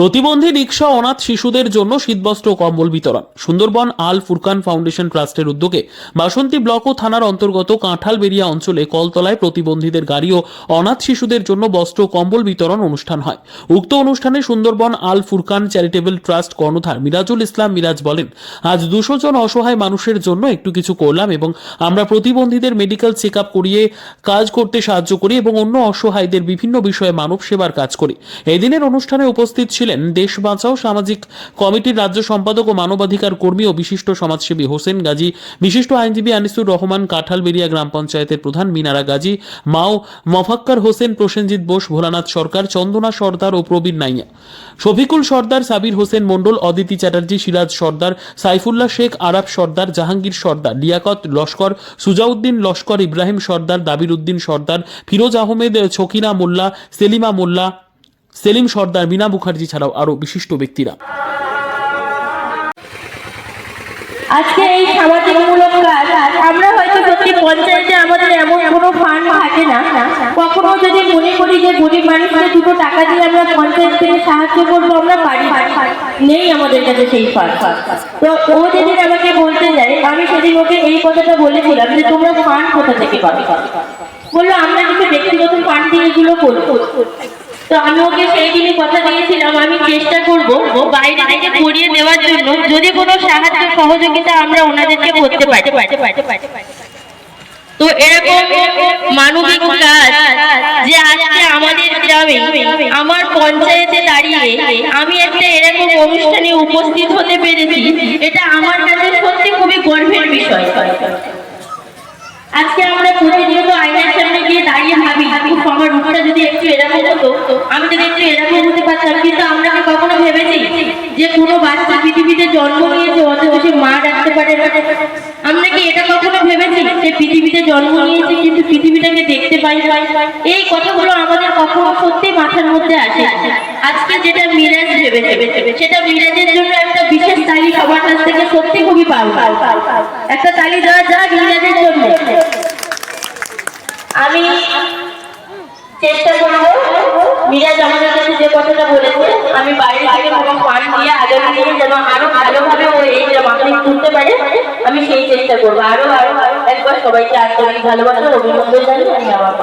প্রতিবন্ধী রিক্সা অনাথ শিশুদের জন্য শীতবস্ত্র কম্বল বিতরণ। সুন্দরবন আল ফুরকান ফাউন্ডেশন ট্রাস্টের উদ্যোগে বাসন্তী ব্লক ও থানার অন্তর্গত কাঁঠালবেরিয়া অঞ্চলে কলতলায় প্রতিবন্ধীদের গাড়ি ও অনাথ শিশুদের জন্য বস্ত্র কম্বল বিতরণ অনুষ্ঠান হয়। উক্ত অনুষ্ঠানে সুন্দরবন আল ফুরকান চ্যারিটেবল ট্রাস্ট কর্ণধার মিরাজুল ইসলাম মিরাজ বলেন, আজ দুশো জন অসহায় মানুষের জন্য একটু কিছু করলাম এবং আমরা প্রতিবন্ধীদের মেডিকেল চেক আপ করিয়ে কাজ করতে সাহায্য করি এবং অন্য অসহায়দের বিভিন্ন বিষয়ে মানব সেবার কাজ করি। এদিনের অনুষ্ঠানে উপস্থিত ছিলেন দেশ বাঁচাও, সামাজিক কমিটির রাজ্য সম্পাদক ও মানবাধিকার কর্মী ও বিশিষ্ট সমাজসেবী হোসেন গাজী, বিশিষ্ট আইনজীবী আনিসুর রহমান কাঁঠালবেরিয়া গ্রাম পঞ্চায়েতের প্রধান মিনারা গাজী, মাও মফাক্কার হোসেন, প্রসেনজিৎ বোস, ভোলানাথ সরকার, চন্দনা সর্দার ও প্রবীণ নাইয়া। শফিকুল সর্দার, সাবির হোসেন মণ্ডল, অদিতি চ্যাটার্জি, সিরাজ সর্দার, সাইফুল্লাহ শেখ আরাব সর্দার, জাহাঙ্গীর সর্দার, লিয়াকত লস্কর, সুজাউদ্দিন লস্কর, ইব্রাহিম সর্দার, দাবির উদ্দিন সর্দার, ফিরোজ আহমেদ, ছকিনা মোল্লা, সেলিমা মোল্লা সেলিম সর্দার মিনা মুখার্জি ছাড়াও আরও বিশিষ্ট ব্যক্তিরা। আজকে এই সামাজিকমূলক কাজ আমরা হয়তো সত্যি পঞ্চায়েতে আমাদের এমন কোনো ফান্ড থাকে না। কখনো যদি মনে করি যে গরিব মানুষকে দুটো টাকা দিয়ে আমরা পঞ্চায়েত থেকে সাহায্য করব, আমরা পারি নেই আমাদের কাছে সেই ফান্ড তো ও যেদিন আমাকে বলতে যায়, আমি সেদিন ওকে এই কথাটা বলেছিলাম যে, তোমরা ফান্ড কোথা থেকে পাবে? বলল, আমরা কিছু ব্যক্তিগত ফান্ড দিয়ে এগুলো করব। তো আমি ওকে সেই দিনই কথা দিয়েছিলাম, আমি চেষ্টা করব বাইরে থেকে করিয়ে দেওয়ার জন্য, যদি কোনো সাহায্য সহযোগিতা আমরা ওনাদেরকে করতে পারি। তো এরকম মানবিক কাজ যে আজকে আমাদের গ্রামে, আমার পঞ্চায়েতে দাঁড়িয়ে আমি একটা এরকম অনুষ্ঠানে উপস্থিত হতে পেরেছি, এটা আমার কাছে সত্যি খুবই গর্বের বিষয়। আজকে আমরা দাঁড়িয়ে ভাবি আমার রূপটা যদি একটু এরকম হতো, আমি যদি একটু এরকম হতে পারতাম, কিন্তু আমরা কি কখনো ভেবেছি যে কোনো বাচ্চা পৃথিবীতে জন্ম নিয়েছে, অথচ সে মা ডাকতে পারে আমরা কি এটা কখনো ভেবেছি যে পৃথিবীতে জন্ম নিয়েছে, কিন্তু পৃথিবীটাকে দেখতে পাই? এই কথাগুলো আমাদের কখনো সত্যি মাথার মধ্যে আসে আজকে যেটা মিরাজ ভেবেছে, সেটা মিরাজের জন্য একটা বিশেষ তালি সবার কাছ থেকে সত্যি খুবই পাবো একটা তালি দেওয়া যাক মিরাজের জন্য আমি চেষ্টা করব মিরাজ আমাদের কাছে যে কথাটা বলেছে, আমি বাইরে থেকে কোনো ফান্ড দিয়ে আগামী দিনে যেন আরও ভালোভাবে ও এই মাথায় তুলতে পারে, আমি সেই চেষ্টা করব আরও আরও একবার সবাইকে আন্তরিক ভালোবাসা অভিনন্দন জানিয়ে আমি আমার।